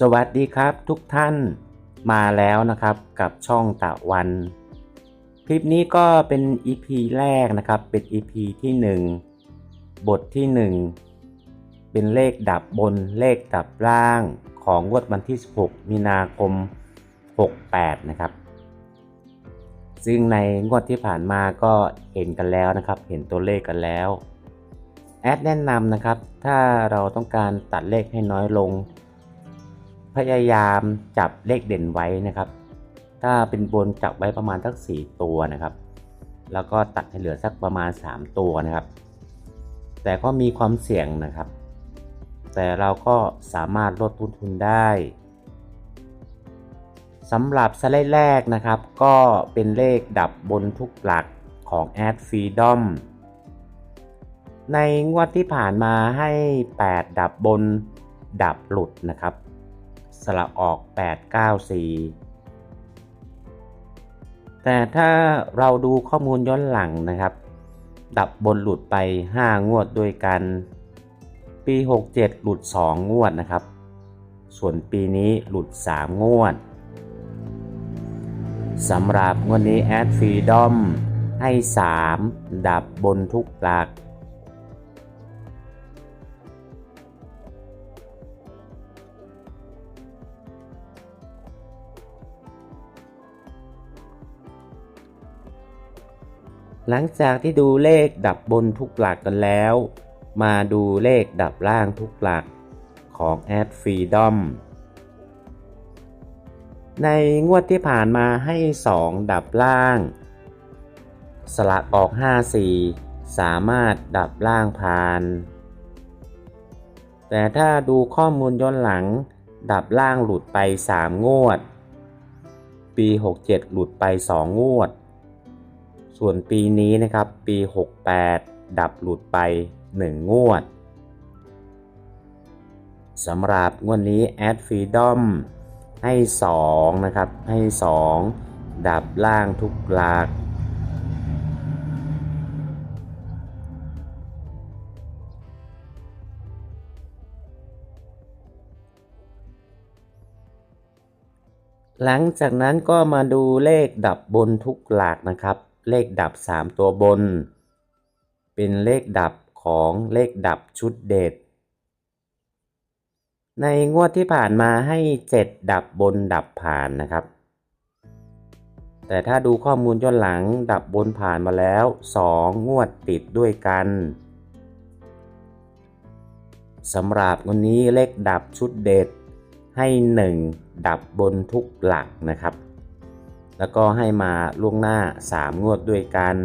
สวัสดีครับทุกท่านมาแล้วนะครับกับช่องตะวัน คลิปนี้ก็เป็น EP แรกนะครับ เป็น EP ที่ 1 บทที่ 1 เป็นเลขดับบนเลขดับล่างของงวดวันที่ 16 มีนาคม 68 นะครับ ซึ่งในงวดที่ผ่านมาก็เห็นกันแล้วนะครับ เห็นตัวเลขกันแล้ว แอดแนะนำนะครับ ถ้าเราต้องการตัดเลขให้น้อยลง พยายามจับเลขเด่นไว้นะครับ ถ้าเป็นบนจับไว้ประมาณสัก4ตัวนะครับ แล้วก็ตัดให้เหลือสักประมาณ 3 ตัวนะครับ แต่ก็มีความเสี่ยงนะครับ แต่เราก็สามารถลดต้นทุนได้สำหรับสไลด์แรกนะครับ ก็เป็นเลขดับบนทุกหลักของ Ad Freedom ในงวดที่ผ่านมาให้ 8 ดับบนดับหลุดนะครับ สละออก 8 9 4 แต่ถ้าเราดูข้อมูลย้อนหลังนะครับ ดับบนหลุดไป 5 งวดด้วยกัน ปี 67 หลุด 2 งวดนะครับ ส่วนปีนี้หลุด 3 งวดสำหรับงวดนี้ Ad Freedom ให้ 3 ดับบนทุกหลัก หลังจากที่ดูเลขดับบนทุกหลักกันแล้ว มาดูเลขดับล่างทุกหลักของ Ad Freedom ในงวดที่ผ่านมาให้ 2 ดับล่าง สลักออก 54 สามารถดับล่างผ่าน แต่ถ้าดูข้อมูลย้อนหลัง ดับล่างหลุดไป 3 งวด ปี 67 หลุดไป 2 งวด ส่วนปีนี้นะครับปี 68 ดับหลุดไป 1 งวดสำหรับงวดนี้ Ad Freedom ให้ 2 นะครับ ให้ 2 ดับล่างทุกหลัก หลังจากนั้นก็มาดูเลขดับบนทุกหลักนะครับ เลขดับ 3 ตัวบน เป็นเลขดับของเลขดับชุดเด็ด ในงวดที่ผ่านมาให้ 7 ดับบนดับผ่านนะครับ แต่ถ้าดูข้อมูลย้อนหลังดับบนผ่านมาแล้ว 2 งวดติดด้วยกันสำหรับวันนี้เลขดับชุดเด็ดให้ 1 ดับบนทุกหลักนะครับ แล้วก็ให้มาล่วงหน้า 3 งวดด้วยกัน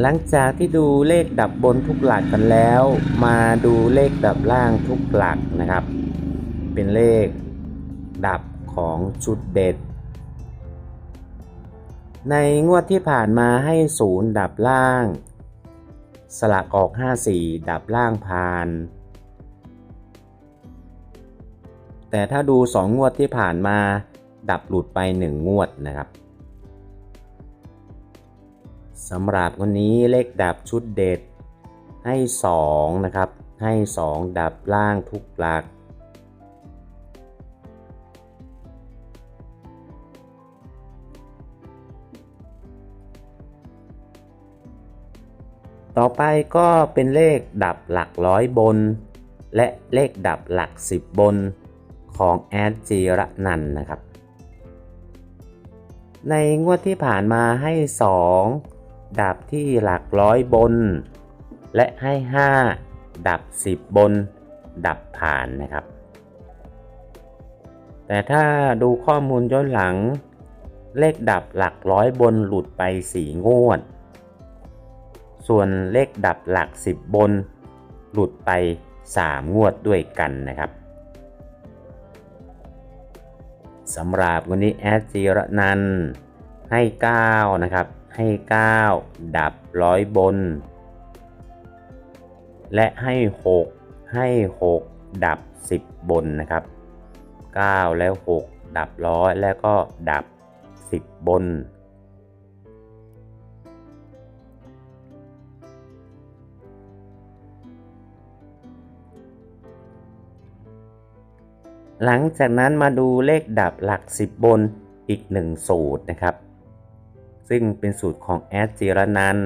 หลังจากที่ดูเลขดับบนทุกหลักกันแล้ว มาดูเลขดับล่างทุกหลักนะครับ เป็นเลขดับของชุดเด็ด ในงวดที่ผ่านมาให้ศูนย์ดับล่าง สลักออก 54 ดับล่างผาน แต่ถ้าดู 2 งวดที่ผ่านมา ดับหลุดไป 1 งวดนะครับสำหรับวันนี้เลขดับชุดเด็ดให้ 2 นะครับ ให้ 2 ดับล่างทุกหลัก ต่อไปก็เป็นเลขดับหลักร้อยบน และเลขดับหลัก 10 บนของแอดจีระนันนะครับ ในงวดที่ผ่านมาให้ 2 ดับที่หลักร้อยบน และให้ 5 ดับ 10 บน ดับผ่านนะครับ แต่ถ้าดูข้อมูลย้อนหลัง เลขดับหลักร้อยบนหลุดไป 4 งวด ส่วนเลขดับหลัก 10 บน หลุดไป 3 งวดด้วยกันนะครับสำหรับวันนี้แอดจีระนันให้ 9 นะครับ ให้ 9 ดับร้อยบน และให้ 6 ให้ 6 ดับ 10 บนนะครับ 9 แล้ว 6 ดับร้อยแล้วก็ดับ 10 บน หลังจากนั้นมาดูเลขดับหลัก 10 บนอีก 1 สูตรนะครับ ซึ่งเป็นสูตรของแอดจิรนัน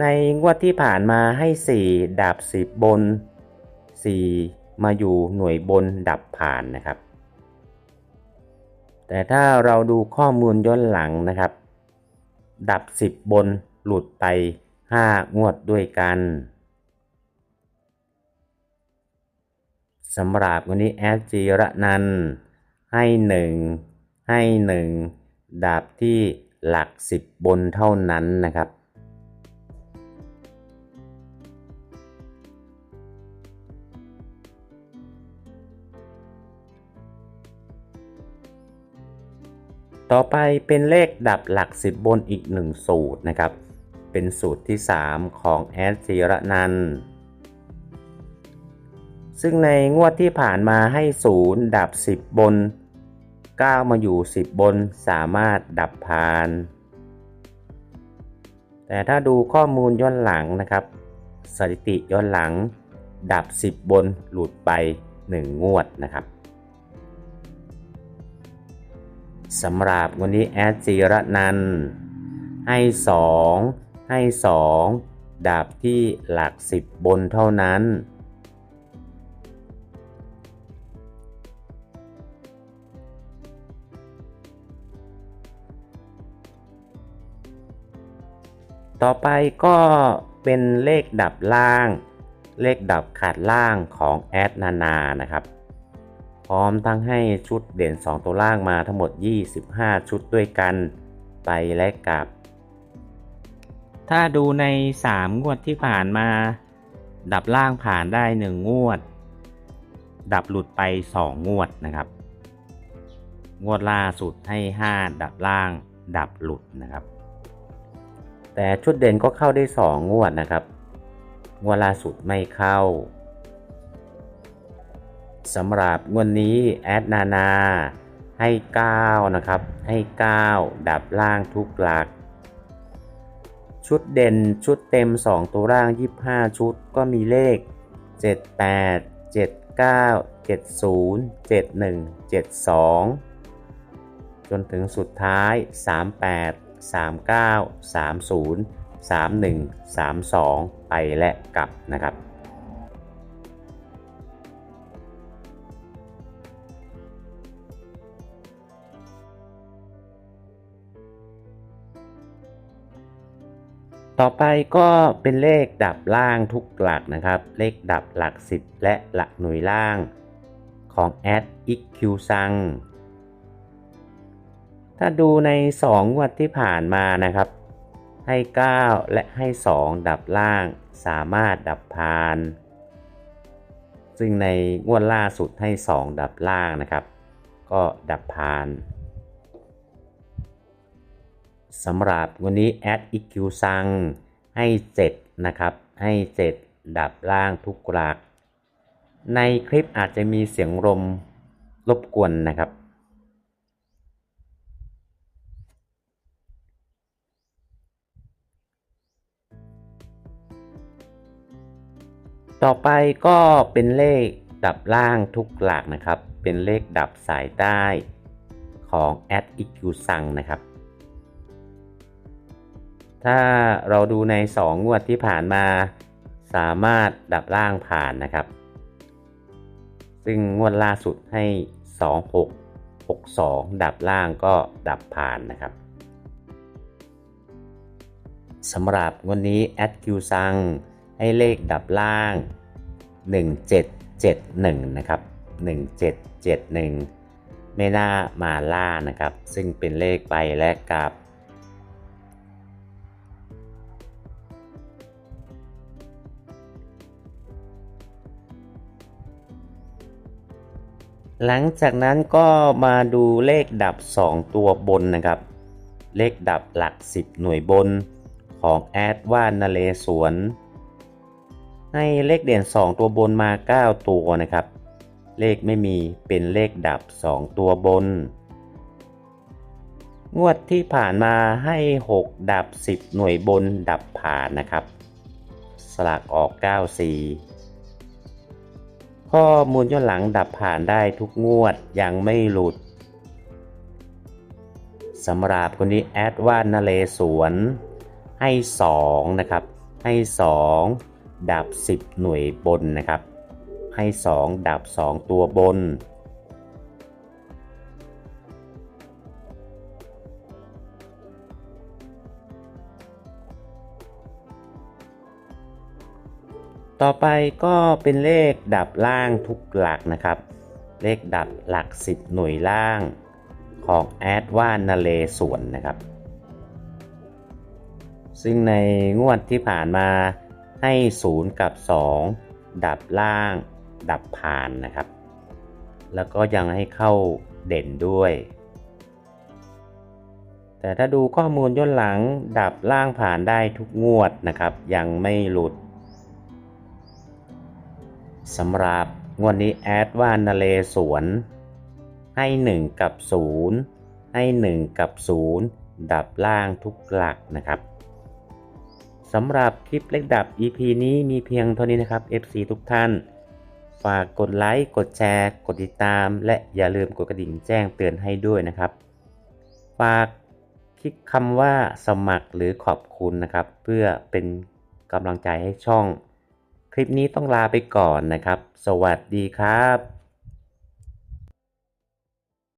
ในงวดที่ผ่านมาให้ 4 ดับ 10 บน 4 มาอยู่หน่วยบนดับผ่านนะครับ แต่ถ้าเราดูข้อมูลย้อนหลังนะครับ ดับ 10 บนหลุดไป 5 งวดด้วยกัน สำหรับวันนี้แอดจีระนันให้หนึ่งให้หนึ่งดาบที่หลักสิบบนเท่านั้นนะครับต่อไปเป็นเลขดับหลักสิบบนอีกหนึ่งสูตรนะครับ เป็นสูตรที่ 3 ของแอดจีระนัน ซึ่งในงวดที่ผ่านมาให้ศูนย์ดับ 10 บน 9 มาอยู่ 10 บนสามารถดับพาน แต่ถ้าดูข้อมูลย้อนหลังนะครับ สถิติย้อนหลัง ดับ 10 บนหลุดไป 1 งวดนะครับสำหรับวันนี้แอดจีระนันให้ 2 ให้ 2 ดับที่หลัก 10 บนเท่านั้น ต่อไปก็เป็นเลขดับล่าง เลขดับขาดล่างของแอดนานานะครับ พร้อมทั้งให้ชุดเด่น 2 ตัวล่างมาทั้งหมด 25 ชุดด้วยกันไปและกลับ ถ้าดูใน 3 งวดที่ผ่านมา ดับล่างผ่านได้ 1 งวด ดับหลุดไป 2 งวดนะครับ งวดล่าสุดให้ 5 ดับล่างดับหลุดนะครับ แต่ชุดเด่นก็เข้าได้สองงวดนะครับ งวดล่าสุดไม่เข้าสำหรับงวดนี้แอดนานา ให้ 9 นะครับ ให้ 9 ดับล่างทุกหลัก ชุดเด่นชุดเต็ม 2 ตัวร่าง 25 ชุดก็มีเลข 78 79 70 71 72 จนถึงสุดท้าย 38 39 30 31 32 ไปและกลับนะครับ ต่อไปก็เป็นเลขดับล่างทุกหลักนะครับ เลขดับหลัก 10 และหลักหน่วยล่างของแอดอิกคิวซัง ถ้าดูใน2งวดที่ผ่านมานะครับ ให้ 9 และให้ 2 ดับล่างสามารถดับพาน ซึ่งในงวดล่าสุดให้ 2 ดับล่างนะครับ ก็ดับพานสำหรับวันนี้แอด EQ ซังให้ 7 นะครับ ให้ 7 ดับล่างทุกกลัก ในคลิปอาจจะมีเสียงลมรบกวนนะครับ ต่อไปก็เป็นเลขดับล่างทุกหลักนะครับ เป็นเลขดับสายใต้ของ a d i q ซังนะครับ ถ้าเราดูใน 2 งวดที่ผ่านมาสามารถดับล่างผ่านนะครับ ซึ่งงวดล่าสุดให้ 2 6 6 2 ดับล่างก็ดับผ่านนะครับสำหรับงวันนี้ a d q ซัง ให้เลขดับล่าง 1771 นะครับ 1771 ไม่น่ามาล่านะครับ ซึ่งเป็นเลขไปและกลับหลังจากนั้นก็มาดูเลขดับ 2 ตัวบนนะครับ เลขดับหลัก 10 หน่วยบนของแอดว่านเลสวน ให้เลขเด่น 2 ตัวบนมา 9 ตัวนะครับ เลขไม่มีเป็นเลขดับ 2 ตัวบน งวดที่ผ่านมาให้ 6 ดับ 10 หน่วยบนดับผ่านนะครับ สลักออก 9 4 ข้อมูลย้อนหลังดับผ่านได้ทุกงวดยังไม่หลุดสำหรับคนนี้แอดว่านนเลสวนให้ 2 นะครับ ให้ 2 ดับ 10 หน่วยบนนะครับ ให้ 2 ดับ 2 ตัวบน ต่อไปก็เป็นเลขดับล่างทุกหลักนะครับ เลขดับหลัก 10 หน่วยล่างของแอดว่านนเลสวนนะครับ ซึ่งในงวดที่ผ่านมา ให้ 0 กับ 2 ดับล่าง ดับผ่านนะครับ แล้วก็ยังให้เข้าเด่นด้วย แต่ถ้าดูข้อมูลย้อนหลังดับล่างผ่านได้ทุกงวดนะครับ ยังไม่หลุดสำหรับงวดนี้แอดว่านเลสวนให้ 1 กับ 0 ให้ 1 กับ 0 ดับล่างทุกหลักนะครับ สำหรับคลิปเล็กดับ EP นี้มีเพียงเท่านี้นะครับ FC ทุกท่าน ฝากกดไลค์ กดแชร์ กดติดตาม และอย่าลืมกดกระดิ่งแจ้งเตือนให้ด้วยนะครับ ฝากคลิกคำว่าสมัครหรือขอบคุณนะครับ เพื่อเป็นกำลังใจให้ช่อง คลิปนี้ต้องลาไปก่อนนะครับ สวัสดีครับ